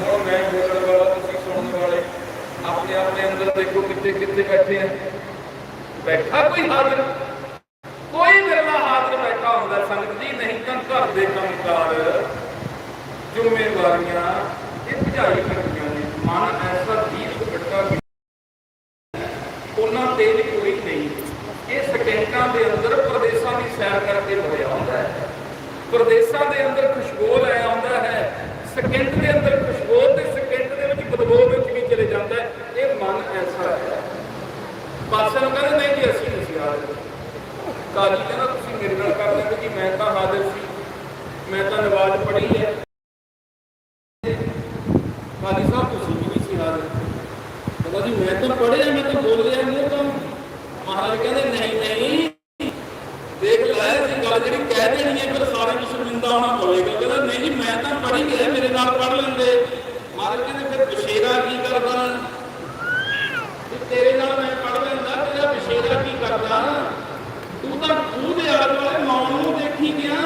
ਹੁਣ ਮੈਂ ਬੋਲਣ ਵਾਲਾ ਤੁਸੀਂ ਸੁਣਨ ਵਾਲੇ, ਆਪਣੇ ਆਪਣੇ ਅੰਦਰ ਦੇਖੋ ਕਿੱਥੇ ਕਿੱਥੇ ਬੈਠੇ ਆ। ਬੈਠਾ ਕੋਈ ਹਾਜ਼ਰ ਕੋਈ ਵਿਰਲਾ ਹਾਜ਼ਰ ਬੈਠਾ ਹੁੰਦਾ, ਸੰਗਤ ਜੀ ਨਹੀਂ ਤਾਂ ਘਰ ਦੇ ਕੰਮਕਾਰ। ਜ਼ਿੰਮੇਵਾਰੀਆਂ, ਇਹ ਭਜਾਈ ਕਰਦੀਆਂ ਨੇ ਮਨ ਐਸਾ ਜੀਤ ਭਟਕਾ ਉਹਨਾਂ ਤੇ ਵੀ ਕੋਈ ਨਹੀਂ ਇਹ ਸਕਿੰਟਾਂ ਦੇ ਅੰਦਰ ਪ੍ਰਦੇਸ਼ਾਂ ਦੀ ਸੈਰ ਕਰਕੇ ਹੋਇਆ ਹੁੰਦਾ ਹੈ ਪ੍ਰਦੇਸ਼ਾਂ ਦੇ ਅੰਦਰ ਖੁਸ਼ਬੂ ਲੈ ਆਉਂਦਾ ਹੈ। ਸਕਿੰਟ ਦੇ ਅੰਦਰ ਖੁਸ਼ਬੂ ਤੇ ਸਕਿੰਟ ਦੇ ਵਿੱਚ ਬਦਬੂ ਵਿੱਚ ਵੀ ਚਲੇ ਜਾਂਦਾ ਹੈ, ਇਹ ਮਨ ਐਸਾ ਹੈ। ਪਾਸੇ ਨੂੰ ਕਹਿੰਦੇ ਨਹੀਂ ਜੀ, ਅਸੀਂ ਨਹੀਂ ਹਾਜ਼ਰ। ਕਾਜੀ ਕਹਿੰਦਾ, ਤੁਸੀਂ ਮੇਰੇ ਨਾਲ ਕਰ ਲੈਂਦੇ ਜੀ, ਮੈਂ ਤਾਂ ਹਾਜ਼ਰ ਸੀ। ਮੈਂ ਤਾਂ ਨਵਾਜ਼ ਪੜ੍ਹੀ ਹੈ। ਕਾਜੀ ਸਾਹਿਬ, ਤੁਸੀਂ ਵੀ ਨਹੀਂ ਸੀ ਹਾਜ਼ਰ। ਕਹਿੰਦਾ ਜੀ, ਮੈਂ ਤਾਂ ਪੜ੍ਹਿਆ, ਮੈਂ ਤਾਂ ਬੋਲ ਰਿਹਾ ਨਹੀਂ ਤਾਂ ਮਹਾਰਾਜ ਕਹਿੰਦੇ ਦੇਖ ਗੱਲ ਜਿਹੜੀ ਕਹਿ ਦੇਣੀ ਹੈ ਫਿਰ ਸਾਰੇ ਨੂੰ ਸ਼ਰਮਿੰਦਾ ਹੋਣਾ ਪਵੇਗਾ ਕਹਿੰਦਾ ਨਹੀਂ ਜੀ ਮੈਂ ਤਾਂ ਪੜ੍ਹ ਗਿਆ ਮੇਰੇ ਨਾਲ ਪੜ੍ਹ ਲੈਂਦੇ ਮਹਾਰਾਜ ਕਹਿੰਦੇ ਫਿਰ ਵਿਸ਼ੇਰਾ ਕੀ ਕਰਦਾ ਤੇਰੇ ਨਾਲ ਮੈਂ ਪੜ੍ਹ ਲੈਂਦਾ ਤੇਰਾ ਵਿਸ਼ੇਰਾ ਕੀ ਕਰਦਾ ਤੂੰ ਤਾਂ ਖੂਹ ਦੇ ਆਲੇ ਵਾਲੇ ਮੌਨ ਨੂੰ ਦੇਖੀ ਗਿਆ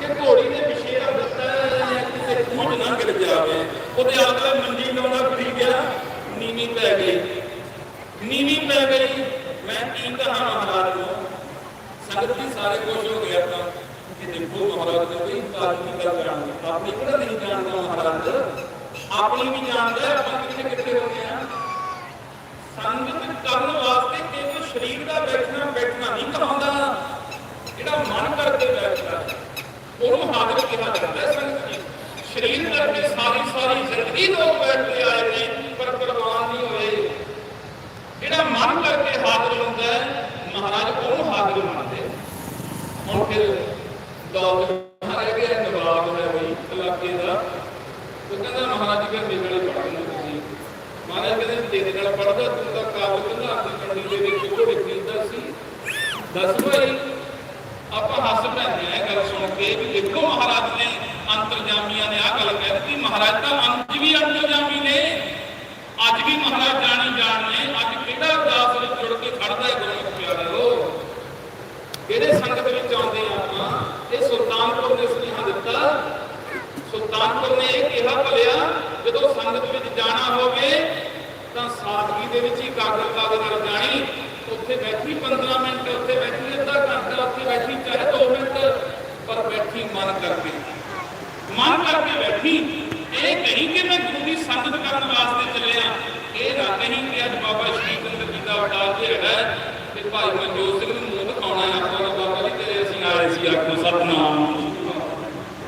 ਕਿ ਘੋੜੀ ਨੇ ਵਿਸ਼ੇਰਾ ਦਿੱਤਾ ਕਿਤੇ ਖੂਹ 'ਚ ਨਾ ਗਿਰ ਜਾਵੇ ਉਹਦੇ ਆਲੇ ਮੰਜੀ ਲਾਉਣਾ ਫਰੀ ਗਿਆ ਨੀਵੀਂ ਪੈ ਗਈ ਨੀਵੀਂ ਪੈ ਗਈ। ਮੈਂ ਕੀ ਕਹਾਂ? ਸੰਗਤ ਜੀ ਸਾਰੇ ਖੁਸ਼ ਹੋ ਗਏ ਆਪਾਂ ਕਿ ਦੇਖੋ ਮਹਾਰਾਜ ਨੇ ਕੋਈ ਕਾਜ ਦੀ ਗੱਲ ਜਾਣਦੇ ਆਪਣੀ ਕਿਹੜਾ ਨਹੀਂ ਆਪਣੀ ਵੀ ਜਾਣਦਾ ਆਪਾਂ ਕਿੱਥੇ ਕਿੱਥੇ ਹੋ ਗਏ ਆ ਸੰਗਤ ਕਰਨ ਵਾਸਤੇ ਕੇਵਲ ਸਰੀਰ ਦਾ ਬੈਠਣਾ ਬੈਠਣਾ ਨਹੀਂ ਕਹਾਉਂਦਾ ਜਿਹੜਾ ਮਨ ਕਰਕੇ ਬੈਠਦਾ ਉਹਨੂੰ ਹਾਜ਼ਰ ਕਿਹਾ ਜਾਂਦਾ ਸੰਗਤ ਜੀ ਸਰੀਰ ਕਰਕੇ ਸਾਰੀ ਸਾਰੀ ਜ਼ਿੰਦਗੀ ਲੋਕ ਬੈਠਦੇ ਆਏ ਨੇ ਪਰ ਪ੍ਰਵਾਨ ਨਹੀਂ ਹੋਏ ਜਿਹੜਾ ਮਨ ਕਰਕੇ ਹਾਜ਼ਰ ਹੁੰਦਾ ਹੈ ਮਹਾਰਾਜ ਉਹਨੂੰ ਹਾਜ਼ਰ ਮੰਨਦੇ ਹੁਣ ਦੌਰ ਮਹਾਰਾਜ ਦੇ ਨਵਾਬ ਹੈ ਬਈ, ਇਲਾਕੇ ਦਾ। ਉਹ ਕਹਿੰਦਾ ਮਹਾਰਾਜ ਜੀ ਮੇਰੇ ਨਾਲ ਪੜ੍ਹਨ ਤੁਸੀਂ ਮਹਾਰਾਜ ਕਹਿੰਦੇ, ਤੇਰੇ ਨਾਲ ਪੜਦਾ ਤੂੰ ਤਾਂ ਕਾਬਲ ਕੰਧਾਰ ਦੀ ਕੰਡੀ ਦੇ ਵਿੱਚ ਘੋੜੇ ਖਰੀਦਦਾ ਸੀ। ਦੱਸ ਭਾਈ, ਆਪਾਂ ਹੱਸ ਪੈਂਦੇ ਆ, ਇਹ ਗੱਲ ਸੁਣ ਕੇ ਵੀ ਦੇਖੋ ਮਹਾਰਾਜ ਨੇ ਅੰਤਰਜਾਮੀਆਂ ਨੇ ਆਹ ਗੱਲ ਕਹਿ ਦਿੱਤੀ, ਮਹਾਰਾਜ ਤਾਂ ਅੰਤ ਵੀ ਅੰਤਰਜਾਮੀ ਨੇ ਅੱਜ ਵੀ ਮਹਾਰਾਜ ਜਾਣੀ ਜਾਣ ਨੇ ਅੱਜ ਕਿਹੜਾ ਅਰਦਾਸ ਵਿੱਚ ਜੁੜ ਕੇ ਖੜਦਾ ਹੈ ਗੁਰਮੁਖ ਪਿਆਰਿਓ ਕਿਹੜੇ ਸੰਗਤ ਵਿੱਚ ਆਉਂਦੇ ਆ ਆਪਾਂ ਇਹ ਸੁਲਤਾਨਪੁਰ ਨੇ ਸੁਨੇਹਾ ਦਿੱਤਾ ਸੁਲਤਾਨਪੁਰ ਨੇ ਇਹ ਕਿਹਾ ਭਲਿਆ ਜਦੋਂ ਸੰਗਤ ਵਿੱਚ ਜਾਣਾ ਹੋਵੇ ਤਾਂ ਸਾਦਗੀ ਦੇ ਵਿੱਚ ਹੀ ਕਾਗਜ਼ ਕਾਗਜ਼ ਨਾਲ ਜਾਣੀ ਉੱਥੇ ਬੈਠੀ 15 ਮਿੰਟ ਉੱਥੇ ਬੈਠੀ ਅੱਧਾ ਘੰਟਾ ਉੱਥੇ ਬੈਠੀ ਚਾਹੇ 2 ਮਿੰਟ ਪਰ ਬੈਠੀ ਮਨ ਕਰਕੇ। ਮਨ ਕਰਕੇ ਬੈਠੀ ਇਹ ਕਹੀ ਕਿ ਮੈਂ ਗੁਰੂ ਦੀ ਸੰਗਤ ਕਰਨ ਵਾਸਤੇ ਚੱਲਿਆ। ਇਹ ਨਾ ਕਹੀ ਕਿ ਅੱਜ ਬਾਬਾ ਸ਼੍ਰੀ ਚੰਦਰ ਜੀ ਦਾ ਜਿਹੜਾ ਹੈ ਤੇ ਭਾਈ ਮਨਜੋਤ ਸਿੰਘ ਨੂੰ ਮੂੰਹ ਦਿਖਾਉਣਾ ਆਪਾਂ ਬਾਬਾ ਜੀ ਤੇਰੇ ਅਸੀਂ ਆਏ ਸੀ ਆਖੋ ਸਤਨਾਮ।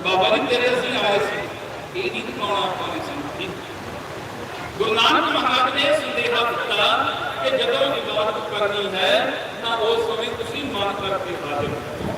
ਬਾਬਾ ਜੀ ਤੇਰੇ ਅਸੀਂ ਆਏ ਸੀ ਇਹ ਨਹੀਂ ਦਿਖਾਉਣਾ ਆਪਾਂ ਗੁਰੂ ਨਾਨਕ ਮਹਾਰਾਜ ਨੇ ਸੰਦੇਹਾ ਦਿੱਤਾ ਕਿ ਜਦੋਂ ਇਬਾਦਤ ਕਰਨੀ ਹੈ, ਤਾਂ ਉਸ ਸਮੇਂ ਤੁਸੀਂ ਮਨ ਕਰਕੇ ਹਾਜ਼ਰ ਹੋ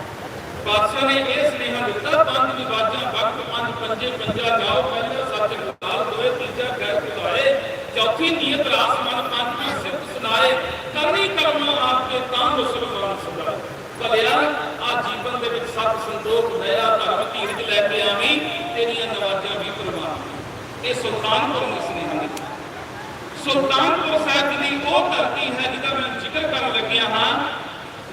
ਬਾਦਸ਼ਾਹ ਨੇ ਇਹ ਸੁਨੇਹਾ ਦਿੱਤਾ, ਪੰਜ ਵਿਵਾਜਾਂ ਵਕਤ ਪੰਜ, ਪੰਜੇ, ਪੰਜਾ, ਜਾਓ, ਪਹਿਲਾ ਸੱਚ ਗਾਲ ਦੋਏ, ਤੀਜਾ ਗੈਰ ਖੁਦਾਏ ਚੌਥੀ ਨੀਅਤ ਰਾਸ ਮਨ ਪੰਜਵਾਂ ਸਿੱਧ ਸੁਨਾਏ ਕਰਨੀ ਕਰਮ ਆਪਕੇ ਤਾਂ ਮੁਸਲਮਾਨ ਸਦਾ ਭਲਿਆ ਆ ਜੀਵਨ ਦੇ ਵਿੱਚ ਸਤ ਸੰਤੋਖ, ਦਇਆ, ਧਰਮ, ਧੀਰਜ ਲੈ ਕੇ ਆਵੀਂ, ਤੇਰੀਆਂ ਨਵਾਜ਼ਾਂ ਵੀ ਪ੍ਰਵਾਨ ਇਹ ਸੁਲਤਾਨਪੁਰ ਨੇ ਸੁਲਤਾਨਪੁਰ ਸਾਹਿਬ ਦੀ ਉਹ ਧਰਤੀ ਹੈ ਜਿਹਦਾ ਮੈਂ ਜ਼ਿਕਰ ਕਰਨ ਲੱਗਿਆ ਹਾਂ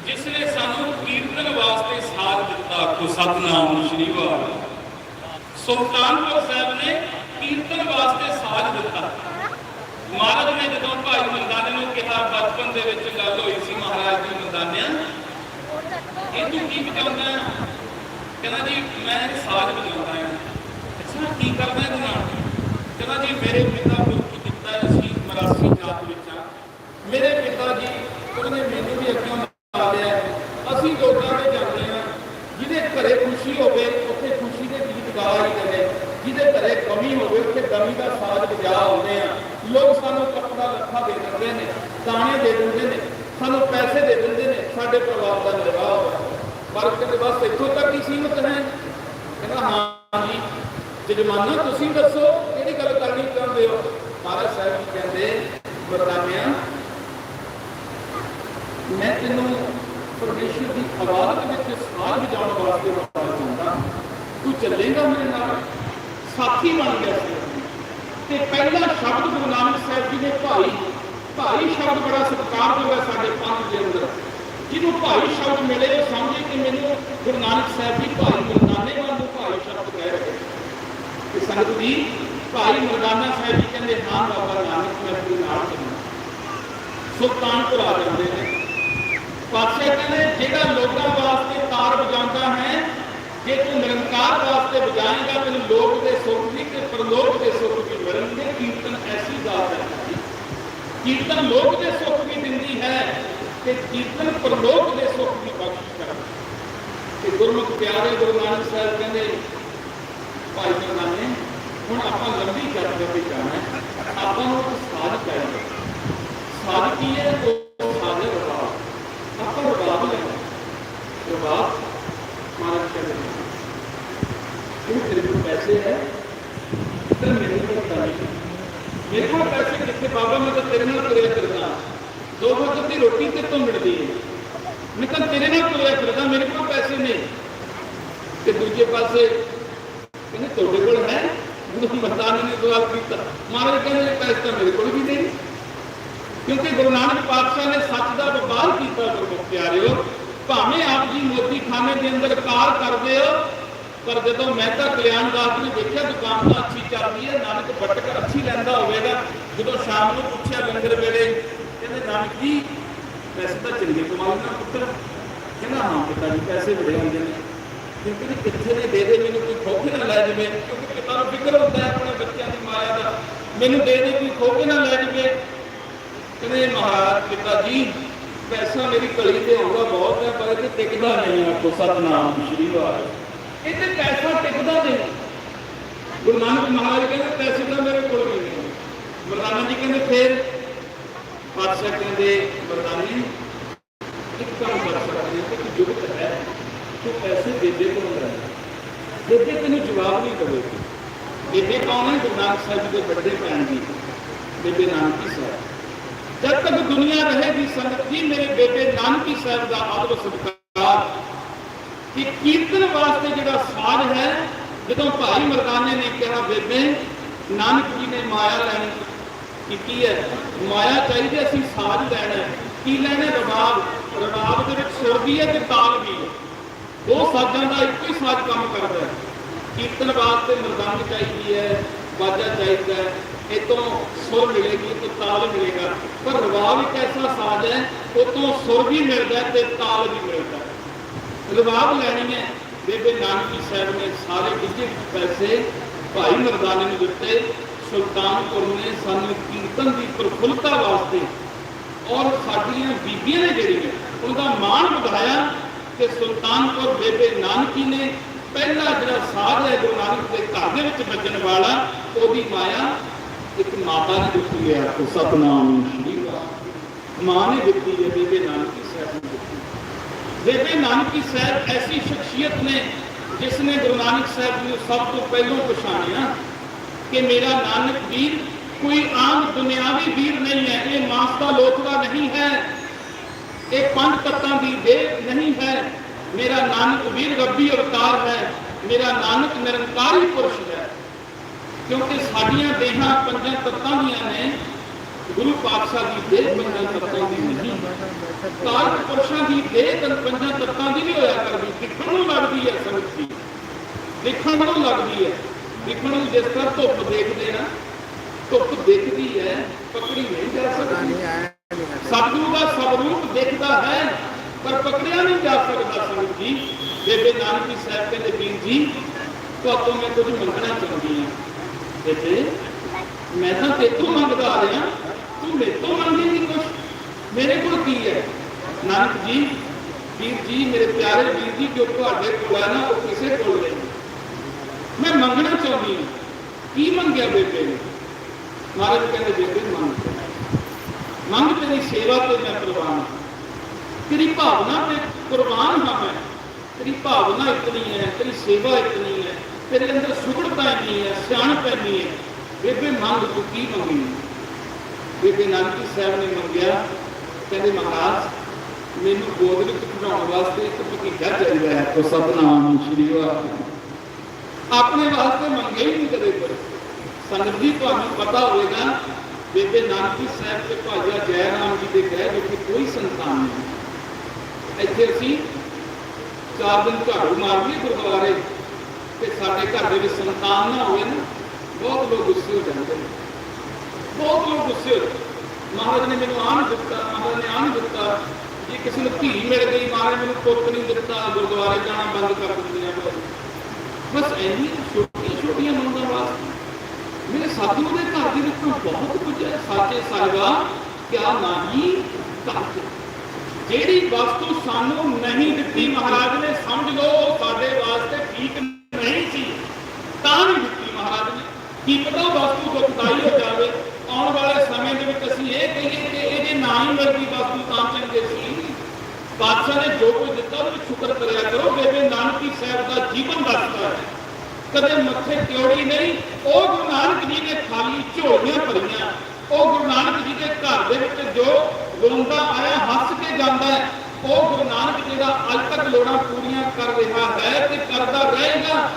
ਜਿਸ ਨੇ ਸਾਨੂੰ ਕੀਰਤਨ ਵਾਸਤੇ ਸਾਥ ਦਿੱਤਾ ਕੋ ਸਤਨਾਮ ਸ਼੍ਰੀ ਵਾਹਿਗੁਰੂ। ਸੁਲਤਾਨਪੁਰ ਸਾਹਿਬ ਨੇ ਕੀਰਤਨ ਵਾਸਤੇ ਸਾਥ ਦਿੱਤਾ। ਮਹਾਰਾਜ ਨੇ ਜਦੋਂ ਭਾਈ ਮੰਦਾਨੇ ਨੂੰ ਕਿਹਾ, ਬਚਪਨ ਦੇ ਵਿੱਚ ਗੱਲ ਹੋਈ ਸੀ ਮਹਾਰਾਜ ਜੀ ਮੰਦਾਨਿਆ ਇਹ ਤੂੰ ਕੀ ਬਚਾਉਂਦਾ ਕਹਿੰਦਾ ਜੀ, ਮੈਂ ਸਾਜ਼ ਵਜਾਉਂਦਾ ਹਾਂ। ਅੱਛਾ, ਕੀ ਕਰਦਾ ਇਹਦੇ ਕਹਿੰਦਾ ਜੀ, ਮੇਰੇ ਪਿਤਾ ਸੀ ਜਾਤ ਵਿੱਚ ਆ। ਮੇਰੇ ਪਿਤਾ ਜੀ, ਉਹਨੇ ਮੈਨੂੰ ਵੀ ਅੱਗੇ ਲਾ ਅਸੀਂ ਲੋਕਾਂ ਦੇ ਜਾਂਦੇ ਆ। ਜਿਹਦੇ ਘਰੇ ਖੁਸ਼ੀ ਹੋਵੇ, ਉੱਥੇ ਖੁਸ਼ੀ ਦੇ ਗੀਤ ਗਾਇਆ ਜਾਂਦੇ ਜਿਹਦੇ ਘਰੇ ਕਮੀ ਹੋਵੇ, ਉੱਥੇ ਕਮੀ ਦਾ ਸਾਜ਼ ਵਜਾ ਆਉਂਦੇ ਆ। ਲੋਕ ਸਾਨੂੰ ਕੱਪੜਾ ਲੱਖਾ ਦੇ ਦਿੰਦੇ ਨੇ, ਦਾਣੇ ਦੇ ਦਿੰਦੇ ਨੇ, ਸਾਨੂੰ ਪੈਸੇ ਦੇ ਦਿੰਦੇ ਨੇ, ਸਾਡੇ ਪਰਿਵਾਰ ਦਾ ਨਿਰਵਾਹ ਹੋਵੇ ਪਰ ਕਹਿੰਦੇ, ਬਸ ਇੱਥੋਂ ਤੱਕ ਹੀ ਸੀਮਤ ਹੈ? ਕਹਿੰਦਾ, ਹਾਂ ਜੀ। ਜਜਮਾਨਾ, ਤੁਸੀਂ ਦੱਸੋ ਕਿਹੜੀ ਗੱਲ ਕਰਨੀ ਚਾਹੁੰਦੇ ਹੋ ਮਹਾਰਾਜ ਸਾਹਿਬ ਜੀ ਕਹਿੰਦੇ ਬਰਤਾਨਿਆ ਮੈਂ ਤੈਨੂੰ ਪਰਮੇਸ਼ਰ ਦੀ ਆਵਾਜ਼ ਵਿੱਚ ਸਾਥ ਵਜਾਉਣ ਵਾਸਤੇ ਬੁਲਾਉਣਾ ਚਾਹੁੰਦਾ ਤੂੰ ਚੱਲੇਗਾ ਮੇਰੇ ਨਾਲ, ਸਾਥੀ ਬਣ ਗਿਆ ਤੇ ਪਹਿਲਾ ਸ਼ਬਦ ਗੁਰੂ ਨਾਨਕ ਸਾਹਿਬ ਜੀ ਨੇ ਭਾਈ ਭਾਈ ਸ਼ਬਦ ਬੜਾ ਸਤਿਕਾਰਯੋਗ ਹੈ ਸਾਡੇ ਪੰਥ ਦੇ ਅੰਦਰ। ਜਿਹਨੂੰ ਭਾਈ ਸ਼ਬਦ ਮਿਲੇ, ਉਹ ਸਮਝੇ ਕਿ ਮੈਨੂੰ ਗੁਰੂ ਨਾਨਕ ਸਾਹਿਬ ਜੀ ਭਾਈ ਗੁਰਨਾਨੇ ਵਾਂਗੂ ਭਾਈ ਸ਼ਬਦ ਕਹਿ ਰਹੇ ਕਿ ਸੰਗਤ ਜੀ, ਭਾਈ ਮਰਦਾਨਾ ਸਾਹਿਬ ਜੀ ਕਹਿੰਦੇ, ਹਾਂ ਬਾਬਾ ਨਾਨਕ, ਮੈਂ ਤੇਰੇ ਨਾਲ ਚੱਲਣਾ ਸੁਲਤਾਨਪੁਰ ਆ ਜਾਂਦੇ ਨੇ। ਪਾਤਸ਼ਾਹ ਕਹਿੰਦੇ ਜਿਹੜਾ ਲੋਕਾਂ ਵਾਸਤੇ ਤਾਰ ਵਜਾਉਂਦਾ ਹੈ, ਜੇ ਤੂੰ ਨਿਰੰਕਾਰ ਵਾਸਤੇ ਵਜਾਏਗਾ, ਤੈਨੂੰ ਲੋਕ ਦੇ ਸੁੱਖ ਵੀ ਤੇ ਪਰਲੋਕ ਦੇ ਸੁੱਖ ਵੀ ਮਿਲਣਗੇ ਕੀਰਤਨ ਐਸੀ ਜ਼ਾਤ ਹੈ। ਕੀਰਤਨ ਲੋਕ ਦੇ ਸੁੱਖ ਵੀ ਦਿੰਦੀ ਹੈ ਤੇ ਕੀਰਤਨ ਪਰਲੋਕ ਦੇ ਸੁੱਖ ਵੀ ਬਖਸ਼ ਕਰਦਾ ਤੇ ਗੁਰਮੁਖ ਪਿਆਰੇ ਗੁਰੂ ਨਾਨਕ ਸਾਹਿਬ ਕਹਿੰਦੇ, ਭਾਈ ਮਰਦਾਨੇ ਹੁਣ ਆਪਾਂ ਲੰਬੀ ਯਾਤਰਾ ਤੇ ਜਾਣਾ ਆਪਾਂ ਨੂੰ ਇੱਕ ਸਾਧ ਚਾਹੀਦਾ ਸਾਧ ਕੀ ਹੈ ਉਹ ਸਾਧ ਹੈ ਰਬਾਬ ਆਪਾਂ ਰਬਾਬ ਲੈਣਾ ਰਬਾਬ ਮਾਰਕ ਕਹਿੰਦੇ ਨੇ ਇਹ ਤੇਰੇ ਕੋਲ ਪੈਸੇ ਹੈ ਤਾਂ ਮੇਰੇ ਕੋਲ ਤਾਂ ਨਹੀਂ। ਮੇਰੇ ਕੋਲ ਪੈਸੇ ਕਿੱਥੇ ਬਾਬਾ ਮੈਂ ਤਾਂ ਤੇਰੇ ਨਾਲ ਤੁਰਿਆ ਫਿਰਦਾ। ਦੋ ਵਕਤ ਦੀ ਰੋਟੀ ਤੇ ਤੋਂ ਮਿਲਦੀ ਹੈ? ਮੈਂ ਤਾਂ ਤੇਰੇ ਨਾਲ ਤੁਰਿਆ ਫਿਰਦਾ, ਮੇਰੇ ਕੋਲ ਪੈਸੇ ਨੇ। ਤੇ ਦੂਜੇ ਪਾਸੇ ਕਹਿੰਦੇ, ਤੁਹਾਡੇ ਕੋਲ ਹੈ? ਜਦੋਂ ਮਰਦਾਨੇ ਨੇ ਸਵਾਲ ਕੀਤਾ। ਮਹਾਰਾਜ ਕਹਿੰਦੇ ਪੈਸੇ ਤਾਂ ਮੇਰੇ ਕੋਲ ਵੀ ਨਹੀਂ ਕਿਉਂਕਿ ਗੁਰੂ ਨਾਨਕ ਪਾਤਸ਼ਾਹ ਨੇ ਸੱਚ ਦਾ ਵਪਾਰ ਕੀਤਾ, ਗੁਰਮੁਖ ਪਿਆਰਿਓ। ਭਾਵੇਂ ਆਪ ਜੀ ਮੋਦੀ ਖਾਨੇ ਦੇ ਅੰਦਰ ਕਾਰ ਕਰਦੇ ਹੋ ਪਰ ਜਦੋਂ ਮਹਿਤਾ ਕਲਿਆਣ ਦਾਸ ਨੇ ਦੇਖਿਆ, ਦੁਕਾਨ ਤਾਂ ਅੱਛੀ ਚੱਲਦੀ ਹੈ ਨਾਨਕ ਬਟਕ ਅੱਛੀ ਲੈਂਦਾ ਹੋਵੇਗਾ। ਜਦੋਂ ਸ਼ਾਮ ਨੂੰ ਪੁੱਛਿਆ ਲੰਗਰ ਵੇਲੇ, ਕਹਿੰਦੇ, ਨਾਨਕ ਜੀ, ਪੈਸੇ ਤਾਂ ਚੰਗੇ ਕਮਾ ਲੈਣਾ ਪੁੱਤਰ। ਕਹਿੰਦਾ, ਹਾਂ ਪਿਤਾ ਜੀ, ਪੈਸੇ ਬੜੇ ਹੁੰਦੇ ਨੇ। ਕਿਉਂਕਿ ਕਿੱਥੇ ਨੇ ਦੇ ਦੇ ਮੈਨੂੰ ਕੋਈ ਖੋਖੇ ਨਾ ਲੈ ਜਾਵੇ, ਕਿਉਂਕਿ ਪਿਤਾ ਨੂੰ ਫਿਕਰ ਹੁੰਦਾ ਹੈ ਆਪਣੇ ਬੱਚਿਆਂ ਦੀ ਮਾਇਆ ਦਾ। ਮੈਨੂੰ ਦੇ ਦੇ, ਕੋਈ ਖੋਖੇ ਨਾ ਲੈ ਜਾਵੇ। ਕਹਿੰਦੇ ਮਹਾਰਾਜ ਪਿਤਾ ਜੀ ਪੈਸਾ ਮੇਰੀ ਕਲੀ ਤੇ ਆਉਂਦਾ ਬਹੁਤ ਹੈ, ਪਰ ਇਹ ਟਿਕਦਾ ਨਹੀਂ ਆਪਕੋ ਸਤਨਾਮ ਸ਼੍ਰੀ ਵਾਹਿਗੁਰੂ। ਇਹ ਤੇ ਪੈਸਾ ਟਿਕਦਾ ਨਹੀਂ। ਗੁਰੂ ਨਾਨਕ ਮਹਾਰਾਜ ਕਹਿੰਦੇ, ਪੈਸੇ ਤਾਂ ਮੇਰੇ ਕੋਲ ਵੀ ਨਹੀਂ ਮਰਦਾਨਾ ਜੀ ਕਹਿੰਦੇ, ਫੇਰ ਪਾਤਸ਼ਾਹ ਕਹਿੰਦੇ, ਮਰਦਾਨੇ, ਇੱਕ ਕੰਮ ਕਰ ਸਕਦੇ ਹੋ ਕਿ ਜੁਗਤ ਹੈ, ਤੂੰ ਪੈਸੇ ਬੇਬੇ ਕੋਲ ਲੈ ਲੈ। ਤੈਨੂੰ ਜਵਾਬ ਨਹੀਂ ਦੇਵੇਗੀ। ਬੇਬੇ ਕੌਣ ਹੈ? ਗੁਰੂ ਨਾਨਕ ਸਾਹਿਬ ਜੀ ਦੇ ਵੱਡੇ ਭੈਣ ਜੀ। ਬੇਬੇ ਨਾਨਕੀ ਸਾਹਿਬ ਜਦ ਤੱਕ ਦੁਨੀਆ ਰਹੇਗੀ ਸੰਗਤ ਜੀ ਮੇਰੇ ਬੇਬੇ ਸਾਹਿਬ ਦਾ ਆਦਰ ਸਤਿਕਾਰ। ਕਿ ਕੀਰਤਨ ਵਾਸਤੇ ਜਿਹੜਾ ਸਾਧ ਹੈ, ਜਦੋਂ ਭਾਈ ਮਰਦਾਨੇ ਨੇ ਕਿਹਾ, ਬੇਬੇ, ਨਾਨਕ ਜੀ ਨੇ ਮਾਇਆ ਲੈਣੀ ਕੀਤੀ ਹੈ। ਮਾਇਆ ਚਾਹੀਦੀ ਅਸੀਂ ਸਾਜ ਲੈਣਾ ਕੀ ਲੈਣਾ ਹੈ? ਰਬਾਬ। ਰਬਾਬ ਦੇ ਵਿੱਚ ਸੁਰ ਵੀ ਹੈ ਤੇ ਤਾਲ ਵੀ ਹੈ। ਦੋ ਸਾਜ਼ਾਂ ਦਾ ਇੱਕੋ ਹੀ ਸਾਜ਼ ਕੰਮ ਕਰਦਾ ਹੈ। ਕੀਰਤਨ ਵਾਸਤੇ ਮਰਦੰਗ ਚਾਹੀਦੀ ਹੈ, ਬਾਜਾ ਚਾਹੀਦਾ ਹੈ। ਇਹ ਤੋਂ ਸੁਰ ਮਿਲੇਗੀ ਤੇ ਤਾਲ ਮਿਲੇਗਾ। ਪਰ ਰਬਾਬ ਇੱਕ ਐਸਾ ਸਾਜ਼ ਹੈ, ਉਤੋਂ ਸੁਰ ਵੀ ਮਿਲਦਾ ਤੇ ਤਾਲ ਵੀ ਮਿਲਦਾ। ਹੈ ਲੈਣੀ ਹੈ। ਬੇਬੇ ਨਾਨਕੀ ਸਾਹਿਬ ਨੇ ਸਾਰੇ ਡਿਜੇ ਪੈਸੇ, ਭਾਈ ਮਰਦਾਨੇ ਨੂੰ ਦਿੱਤੇ। ਸੁਲਤਾਨਪੁਰ ਨੇ ਸਾਨੂੰ ਕੀਰਤਨ ਦੀ ਪ੍ਰਫੁੱਲਤਾ ਵਾਸਤੇ ਔਰ ਸਾਡੀਆਂ ਬੀਬੀਆਂ ਨੇ ਜਿਹੜੀਆਂ ਉਹਦਾ ਮਾਣ ਵਧਾਇਆ ਕਿ ਸੁਲਤਾਨਪੁਰ ਬੇਬੇ ਨਾਨਕੀ ਨੇ ਪਹਿਲਾ ਜਿਹੜਾ ਸਾਧ ਹੈ, ਗੁਰੂ ਨਾਨਕ ਦੇ ਘਰ ਦੇ ਵਿੱਚ ਵੱਜਣ ਵਾਲਾ, ਉਹਦੀ ਮਾਇਆ ਇੱਕ ਮਾਤਾ ਨੇ ਦਿੱਤੀ ਹੈ ਆਖੋ ਸਤਨਾਮ ਸ਼੍ਰੀ ਵਾਹਿਗੁਰੂ ਮਾਂ ਨੇ ਦਿੱਤੀ ਹੈ ਬੇਬੇ ਨਾਨਕੀ ਸਾਹਿਬ ਨੂੰ ਦਿੱਤੀ ਬੇਬੇ ਨਾਨਕੀ ਸਾਹਿਬ ਐਸੀ ਸ਼ਖਸੀਅਤ ਨੇ ਜਿਸ ਨੇ ਗੁਰੂ ਨਾਨਕ ਸਾਹਿਬ ਜੀ ਨੂੰ ਸਭ ਤੋਂ ਪਹਿਲਾਂ ਪਛਾਣਿਆ ਕਿ ਮੇਰਾ ਨਾਨਕ ਵੀਰ ਕੋਈ ਆਮ ਦੁਨਿਆਵੀ ਵੀਰ ਨਹੀਂ ਹੈ ਇਹ ਮਾਸ ਦਾ ਲੋਕ ਦਾ ਨਹੀਂ ਹੈ ਇਹ ਪੰਜ ਤੱਤਾਂ ਦੀ ਦੇਹ ਨਹੀਂ ਹੈ ਮੇਰਾ ਨਾਨਕ ਵੀਰ ਰੱਬੀ ਅਵਤਾਰ ਹੈ ਮੇਰਾ ਨਾਨਕ ਨਿਰੰਕਾਰੀ ਪੁਰਸ਼ ਹੈ ਕਿਉਂਕਿ ਸਾਡੀਆਂ ਦੇਹਾਂ ਪੰਜਾਂ ਤੱਤਾਂ ਦੀਆਂ ਨੇ ਗੁਰੂ ਪਾਤਸ਼ਾਹ ਦੀ ਦੇਹ ਪੰਜਾਂ ਤੱਤਾਂ ਦੀ ਨਹੀਂ। ਕਾਲ ਪੁਰਸ਼ਾਂ ਦੀ ਦੇਹ ਤਾਂ ਪੰਜਾਂ ਤੱਤਾਂ ਦੀ ਵੀ ਹੋਇਆ ਕਰਦੀ ਦਿਖਣ ਨੂੰ ਲੱਗਦੀ ਹੈ ਸੰਗਤ ਦੀ ਦੇਖਣ ਨੂੰ ਲੱਗਦੀ ਹੈ। ਦੇਖਣ ਨੂੰ ਜਿਸ ਤਰ੍ਹਾਂ ਧੁੱਪ ਦੇਖਦੇ ਨਾ ਧੁੱਪ ਦਿਖਦੀ ਹੈ ਪਕੜੀ ਨਹੀਂ ਜਾ ਸਕਦੀ। ਸਤਿਗੁਰੂ ਦਾ ਸਵਰੂਪ ਦਿਖਦਾ ਹੈ ਪਰ ਪਕੜਿਆ ਨਹੀਂ ਜਾ ਸਕਦਾ ਸੰਗਤ ਜੀ ਬੇਬੇ ਨਾਨਕੀ ਸਾਹਿਬ ਕਹਿੰਦੇ ਵੀਰ ਜੀ ਤੁਹਾਤੋਂ ਮੈਂ ਕੁਝ ਮੰਗਣਾ ਚਾਹੁੰਦੀ ਹਾਂ। ਬੇਟੇ ਮੈਂ ਤਾਂ ਤੇਤੋਂ ਮੰਗਦਾ ਆ ਰਿਹਾ। ਤੂੰ ਮੇਰੇ ਮੰਗੇਂਗੀ ਕੁਝ ਮੇਰੇ ਕੋਲ ਕੀ ਹੈ? ਨਾਨਕ ਜੀ, ਵੀਰ ਜੀ, ਮੇਰੇ ਪਿਆਰੇ ਵੀਰ ਜੀ, ਜੋ ਤੁਹਾਡੇ ਕੋਲ ਹੈ ਨਾ, ਉਹ ਕਿਸੇ ਕੋਲ ਨਹੀਂ। ਮੈਂ ਮੰਗਣਾ ਚਾਹੁੰਦੀ ਹਾਂ। ਕੀ ਮੰਗਿਆ ਬੇਟੇ ਨੇ? ਮਹਾਰਾਜ ਕਹਿੰਦੇ ਬੇਟੇ ਮੰਗ। ਮੰਗ ਤੇਰੀ ਸੇਵਾ ਤੇ ਮੈਂ ਕੁਰਬਾਨ ਤੇਰੀ ਭਾਵਨਾ ਤੇ ਕੁਰਬਾਨ ਹਾਂ ਮੈਂ। ਤੇਰੀ ਭਾਵਨਾ ਇਤਨੀ ਹੈ, ਤੇਰੀ ਸੇਵਾ ਇਤਨੀ ਹੈ। ਤੇਰੇ ਅੰਦਰ ਸੁਗੜਤਾ ਹੈ ਸਿਆਣਪ ਹੈ। ਬੇਬੇ, ਮੰਗ ਤੂੰ ਕੀ ਮੰਗੀ ਬੇਬੇ ਨਾਨਕੀ ਸਾਹਿਬ ਨੇ ਮੰਗਿਆ, ਕਹਿੰਦੇ, ਮਹਾਰਾਜ, ਮੈਨੂੰ ਗੋਦ ਵਿੱਚ ਬਿਠਾਉਣ ਵਾਸਤੇ ਇੱਕ ਭਤੀਜਾ ਚਾਹੀਦਾ ਹੈ ਤੋ ਸਤਨਾਮ ਸ਼੍ਰੀ ਵਾਹਿਗੁਰੂ ਆਪਣੇ ਵਾਸਤੇ ਮੰਗੇ ਹੀ ਨਹੀਂ ਕਦੇ ਕੋਈ। ਸੰਗਤ ਜੀ, ਤੁਹਾਨੂੰ ਪਤਾ ਹੋਵੇਗਾ, ਬੇਬੇ ਨਾਨਕੀ ਸਾਹਿਬ ਤੇ ਭਾਜਾ ਜੈ ਰਾਮ ਜੀ ਦੇ ਗਏ ਜੋ ਕੋਈ ਸੰਤਾਨ ਨਹੀਂ। ਇੱਥੇ ਅਸੀਂ ਚਾਰ ਦਿਨ ਝਾੜੂ ਮਾਰ ਗੁਰਦੁਆਰੇ, ਤੇ ਸਾਡੇ ਘਰ ਦੇ ਵਿੱਚ ਸੰਤਾਨ ਨਾ ਹੋਵੇ ਨਾ। ਬਹੁਤ ਲੋਕ ਗੁੱਸੇ ਹੋ ਜਾਂਦੇ ਨੇ। ਬਹੁਤ ਲੋਕ ਗੁੱਸੇ ਹੋ ਮਹਾਰਾਜ ਨੇ ਮੈਨੂੰ ਆਹ ਦਿੱਤਾ, ਮਹਾਰਾਜ ਨੇ ਆਹ ਦਿੱਤਾ। ਜੇ ਕਿਸੇ ਨੂੰ ਧੀ ਮਿਲ ਗਈ, ਮਹਾਰਾਜ ਮੈਨੂੰ ਪੁੱਤ ਨਹੀਂ ਦਿੱਤਾ, ਗੁਰਦੁਆਰੇ ਜਾਣਾ ਬੰਦ ਕਰ ਦਿੰਦੀਆਂ ਨੇ ਬਸ। ਐਨੀ ਛੋਟੀਆਂ ਛੋਟੀਆਂ ਮੰਗਾਂ ਵਾਸਤੇ। ਮੇਰੇ ਸਾਧੂ ਦੇ ਘਰ ਦੇ ਵਿੱਚੋਂ ਬਹੁਤ ਕੁਝ ਹੈ। ਸਾਚੇ ਸਾਹਿਬਾ ਕਿਆ ਨਹੀਂ ਘਰ ਜਿਹੜੀ ਵਸਤੂ ਸਾਨੂੰ ਨਹੀਂ ਦਿੱਤੀ ਮਹਾਰਾਜ ਨੇ, ਸਮਝ ਲਓ। ਉਹ ਵਸਤੂ ਦੁਖਦਾਈ ਹੋ ਜਾਵੇ, ਆਉਣ ਵਾਲੇ ਸਮੇਂ ਦੇ ਵਿੱਚ ਅਸੀਂ ਇਹ ਕਹੀਏ ਕਿ ਇਹ ਨਾ ਹੀ ਮਿਲਦੀ ਵਸਤੂ ਤਾਂ ਚੰਗੇ ਸੀ। ਬਾਦਸ਼ਾਹ ਨੇ ਜੋ ਕੁਝ ਦਿੱਤਾ, ਉਹਦੇ ਸ਼ੁਕਰ ਕਰਿਆ ਕਰੋ, ਬੇਬੇ ਨਾਨਕੀ ਸਾਹਿਬ ਦਾ ਜੀਵਨ ਦੱਸਦਾ ਹੈ। ਕਦੇ ਮੱਥੇ ਕਿਉੜੀ ਨਹੀਂ, ਉਹ ਗੁਰੂ ਨਾਨਕ ਜੀ ਨੇ ਖਾਲੀ ਝੋਲੀਆਂ ਭਰੀਆਂ। ਉਹ ਗੁਰੂ ਨਾਨਕ ਜੀ ਦੇ ਘਰ ਦੇ ਵਿੱਚ ਜੋ ਰੋਂਦਾ ਆਇਆ, ਹੱਸ ਕੇ ਜਾਂਦਾ ਹੈ, ਉਹ ਗੁਰੂ ਨਾਨਕ ਜੀ ਦਾ ਅੱਜ ਤੱਕ ਲੋੜਾਂ ਪੂਰੀਆਂ ਕਰ ਰਿਹਾ ਹੈ ਤੇ ਕਰਦਾ ਰਹੇਗਾ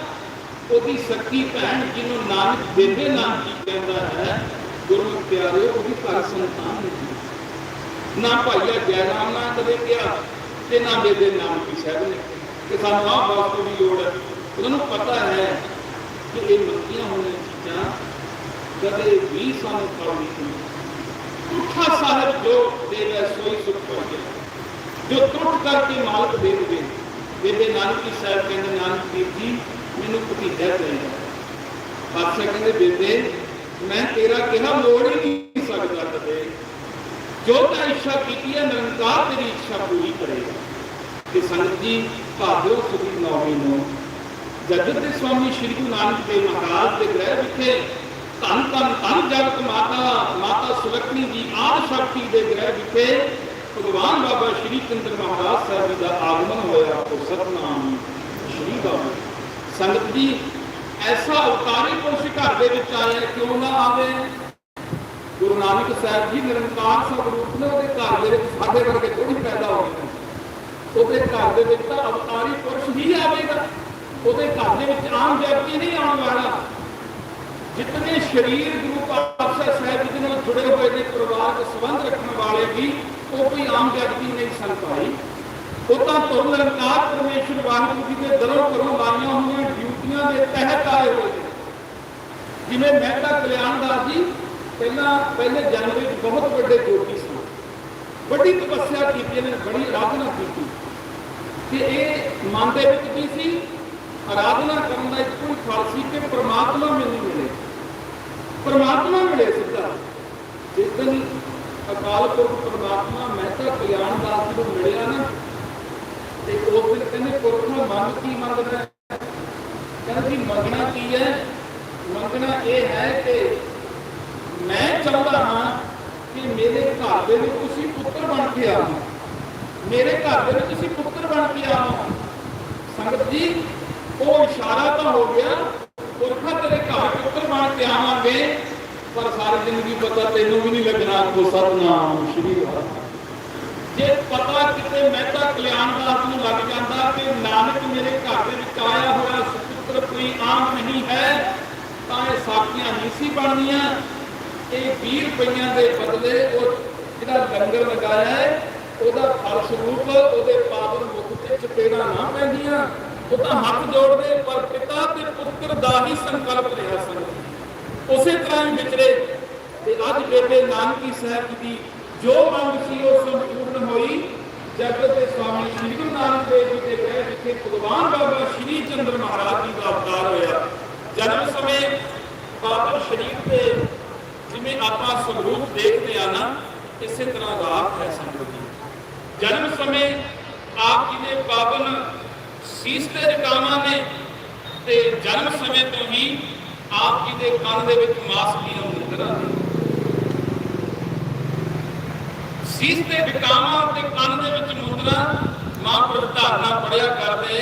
ਉਹਦੀ ਸੱਚੀ ਭੈਣ ਜਿਹਨੂੰ ਨਾਨਕ ਬੇਬੇ ਨਾਮ ਕਹਿੰਦਾ ਹੈ, ਗੁਰੂ ਪਿਆਰੇ ਉਹਦੀ ਘਰ ਸੰਤਾਨ ਨਹੀਂ ਨਾ ਭਾਈਆ ਜੈਰਾਮ ਨਾ ਕਦੇ ਕਿਹਾ ਤੇ ਨਾ ਬੇਬੇ ਨਾਨਕੀ ਸਾਹਿਬ ਨੇ ਕਿ ਸਾਨੂੰ ਆਹ ਵਸਤੂ ਦੀ ਲੋੜ ਹੈ। ਉਹਨਾਂ ਨੂੰ ਪਤਾ ਹੈ ਕਿ ਇਹ ਮੰਗੀਆਂ ਹੋਈਆਂ ਚੀਜ਼ਾਂ ਕਦੇ ਵੀ ਸਾਨੂੰ ਫਲ ਨਹੀਂ ਉੱਠਾ ਸਾਹਿਬ ਜੋ ਦੇਵੇ ਸੋਈ ਸੁਖ ਪਾਵੇ ਜੋ ਟੁੱਟ ਕਰਕੇ ਮਾਲਕ ਦੇ ਦੇਵੇ ਬੇਬੇ ਨਾਨਕੀ ਸਾਹਿਬ ਕਹਿੰਦੇ ਨਾਨਕ ਦੇਵ ਜੀ ਮੈਨੂੰ ਭਤੀਜਾ ਚਾਹੀਦਾ ਬਾਦਸ਼ਾਹ ਕਹਿੰਦੇ, ਬੇਬੇ, ਮੈਂ ਤੇਰਾ ਕਿਹਾ ਮੋੜ ਹੀ ਨਹੀਂ ਸਕਦਾ ਕਦੇ। ਜੋ ਤਾਂ ਇੱਛਾ ਕੀਤੀ ਹੈ, ਨਿਰੰਕਾਰ ਤੇਰੀ ਇੱਛਾ ਪੂਰੀ ਕਰੇਗਾ। ਕਿ ਸੰਗਤ ਜੀ ਭਾਦਰੋਂ ਸੁਦੀ ਨੌਵੀਂ ਨੂੰ। ਜਗਤ ਦੇ ਸਵਾਮੀ ਸ੍ਰੀ ਗੁਰੂ ਨਾਨਕ ਦੇਵ ਮਹਾਰਾਜ ਦੇ ਗ੍ਰਹਿ ਵਿਖੇ ਧੰਨ ਧੰਨ ਧੰਨ ਜਗਤ ਮਾਤਾ ਮਾਤਾ ਸੁਲੱਖਣੀ ਜੀ ਆਦ ਸ਼ਕਤੀ ਦੇ ਗ੍ਰਹਿ ਵਿਖੇ ਭਗਵਾਨ ਬਾਬਾ ਸ਼੍ਰੀ ਚੰਦਰ ਮਹਾਰਾਜ ਸਾਹਿਬ ਜੀ ਦਾ ਆਗਮਨ ਹੋਇਆ। ਉਹ ਸਤਨਾਮ ਸ਼੍ਰੀ ਬਾਬਾ ਸੰਗਤ ਜੀ, ਐਸਾ ਅਵਤਾਰੀ ਪੁਰਸ਼ ਘਰ ਦੇ ਵਿੱਚ ਆਇਆ ਕਿਉਂ ਨਾ ਆਵੇ? ਗੁਰੂ ਨਾਨਕ ਸਾਹਿਬ ਜੀ ਨਿਰੰਕਾਰ ਸਵਰੂਪ ਨੇ ਉਹਦੇ ਘਰ ਦੇ ਵਿੱਚ ਸਾਡੇ ਵਰਗੇ ਥੋੜੀ ਪੈਦਾ ਹੋ ਗਏ ਉਹਦੇ ਘਰ ਦੇ ਵਿੱਚ ਤਾਂ ਅਵਤਾਰੀ ਪੁਰਸ਼ ਹੀ ਆਵੇਗਾ। ਉਹਦੇ ਘਰ ਦੇ ਵਿੱਚ ਆਮ ਵਿਅਕਤੀ ਨਹੀਂ ਆਉਣ ਵਾਲਾ। ਜਿਤਨੇ ਸ਼ਰੀਰ ਗੁਰੂ ਪਾਤਸ਼ਾਹ ਸਾਹਿਬ ਜੀ ਦੇ ਨਾਲ ਜੁੜੇ ਹੋਏ ਨੇ ਪਰਿਵਾਰਕ ਸੰਬੰਧ ਰੱਖਣ ਵਾਲੇ ਵੀ, ਉਹ ਕੋਈ ਆਮ ਵਿਅਕਤੀ ਨਹੀਂ ਸਨ ਭਾਈ ਉਹ ਤਾਂ ਤੁਰ ਨਿਰੰਕਾਰ ਪਰਮੇਸ਼ਰ ਵਾਹਿਗੁਰੂ ਜੀ ਦੇ ਦਰੋਂ ਕਰੋਂ ਲਾਈਆਂ ਹੋਈਆਂ ਡਿਊਟੀਆਂ ਦੇ ਤਹਿਤ ਆਏ ਹੋਏ ਜਿਵੇਂ ਮਹਿਤਾ ਕਲਿਆਣਦਾਸ ਜੀ, ਪਹਿਲਾਂ ਪਹਿਲੇ ਜਨਮ ਵਿੱਚ ਬਹੁਤ ਵੱਡੇ ਜੋਗੀ ਸਨ ਵੱਡੀ ਤਪੱਸਿਆ ਕੀਤੀ ਨੇ, ਬੜੀ ਆਰਾਧਨਾ ਕੀਤੀ। ਕਿ ਇਹ ਮਨ ਦੇ ਵਿੱਚ ਕੀ ਸੀ? ਆਰਾਧਨਾ ਕਰਨ ਦਾ ਇੱਕੋ ਫਲ ਸੀ ਕਿ ਪ੍ਰਮਾਤਮਾ ਮੈਨੂੰ ਮਿਲੇ। ਪ੍ਰਮਾਤਮਾ ਮਿਲੇ ਸਿੱਧਾ। ਜਿਸ ਦਿਨ ਅਕਾਲ ਪੁਰਖ ਪ੍ਰਮਾਤਮਾ ਮਹਿਤਾ ਕਲਿਆਣਦਾਸ ਜੀ ਨੂੰ ਮਿਲਿਆ ਨਾ ਤੇ ਉਸ ਦਿਨ ਕਹਿੰਦੇ ਪੁਰਖਾ ਮਨ ਕੀ ਮੰਗਦਾ ਹੈ? ਜੀ ਮੰਗਣਾ ਕੀ ਹੈ? ਮੰਗਣਾ ਇਹ ਹੈ ਕਿ ਮੈਂ ਚਾਹੁੰਦਾ ਹਾਂ ਕਿ ਮੇਰੇ ਘਰ ਦੇ ਵਿੱਚ ਤੁਸੀਂ ਪੁੱਤਰ ਬਣ ਕੇ ਆਵੋ ਮੇਰੇ ਘਰ ਦੇ ਵਿੱਚ ਤੁਸੀਂ ਪੁੱਤਰ ਬਣ ਕੇ ਆਵੋ ਸੰਗਤ ਜੀ, ਉਹ ਇਸ਼ਾਰਾ ਤਾਂ ਹੋ ਗਿਆ, ਪੁਰਖਾ ਤੇਰੇ ਘਰ ਪੁੱਤਰ ਬਣ ਕੇ ਆਵਾਂਗੇ, ਪਰ ਸਾਰੀ ਜ਼ਿੰਦਗੀ ਪਤਾ ਤੈਨੂੰ ਵੀ ਨਹੀਂ ਲੱਗਣਾ ਕੋ ਸਤਨਾਮ, ਸ਼੍ਰੀ ਵਾਹਿਗੁਰੂ ਜੇ ਪਤਾ ਕਿਤੇ ਮਹਿਤਾ ਕਲਿਆਣਦਾਸ ਨੂੰ ਲੱਗ ਜਾਂਦਾ ਕਿ ਨਾਨਕ ਮੇਰੇ ਘਰ ਦੇ ਵਿੱਚ ਆਇਆ ਹੋਇਆ ਸੁਪੁੱਤਰ ਕੋਈ ਆਮ ਨਹੀਂ ਹੈ, ਤਾਂ ਇਹ ਸਾਖੀਆਂ ਨਹੀਂ ਸੀ ਬਣਨੀਆਂ। ਇਹ 20 ਰੁਪਈਆਂ ਦੇ ਬਦਲੇ ਉਹ ਜਿਹੜਾ ਲੰਗਰ ਲਗਾਇਆ ਹੈ, ਉਹਦਾ ਫਲ ਸਰੂਪ ਉਹਦੇ ਪਾਵਨ ਮੁਖ ਤੇ ਚਪੇੜਾ ਨਾ ਪੈਂਦੀਆਂ। ਉਹ ਤਾਂ ਹੱਥ ਜੋੜਦੇ, ਪਰ ਪਿਤਾ ਤੇ ਪੁੱਤਰ ਦਾ ਹੀ ਸੰਕਲਪ ਰਿਹਾ ਸਨ ਉਸੇ ਤਰ੍ਹਾਂ ਹੀ ਵਿਚਰੇ ਤੇ ਅੱਜ ਬੇਬੇ ਨਾਨਕੀ ਸਾਹਿਬ ਦੀ ਜੋ ਮੰਗ ਸੀ, ਉਹ ਸੰਪੂਰਨ ਹੋਈ। ਜਗਤ ਦੇ ਸਵਾਮੀ ਸ੍ਰੀ ਗੁਰੂ ਨਾਨਕ ਦੇਵ ਜੀ ਦੇ ਗ੍ਰਹਿ ਵਿਖੇ ਭਗਵਾਨ ਬਾਬਾ ਸ਼੍ਰੀ ਚੰਦਰ ਮਹਾਰਾਜ ਜੀ ਦਾ ਅਵਤਾਰ ਹੋਇਆ। ਜਨਮ ਸਮੇਂ ਬਾਬਾ ਸ਼ਰੀਫ ਦੇ ਜਿਵੇਂ ਆਪਾਂ ਸਵਰੂਪ ਦੇਖਦੇ ਆ ਨਾ, ਇਸੇ ਤਰ੍ਹਾਂ ਰਾਤ ਹੈ ਸੰਗਤ ਜੀ। ਜਨਮ ਸਮੇਂ ਆਪ ਜੀ ਦੇ ਪਾਵਨ ਸੀਸ ਤੇ ਜਟਾਵਾਂ ਨੇ ਤੇ ਜਨਮ ਸਮੇਂ ਤੋਂ ਹੀ ਆਪ ਜੀ ਦੇ ਕੰਨ ਦੇ ਵਿੱਚ ਮਾਸ ਦੀਆਂ ਮੁੰਦਰਾਂ ਨੇ ਸੀਸ ਤੇ ਜਟਾਵਾਂ ਤੇ ਕੰਨ ਦੇ ਵਿੱਚ ਮੁੰਦਰਾਂ ਮਾਂ ਪ੍ਰਭ ਧਾਰਨਾ ਪੜਿਆ ਕਰਦੇ।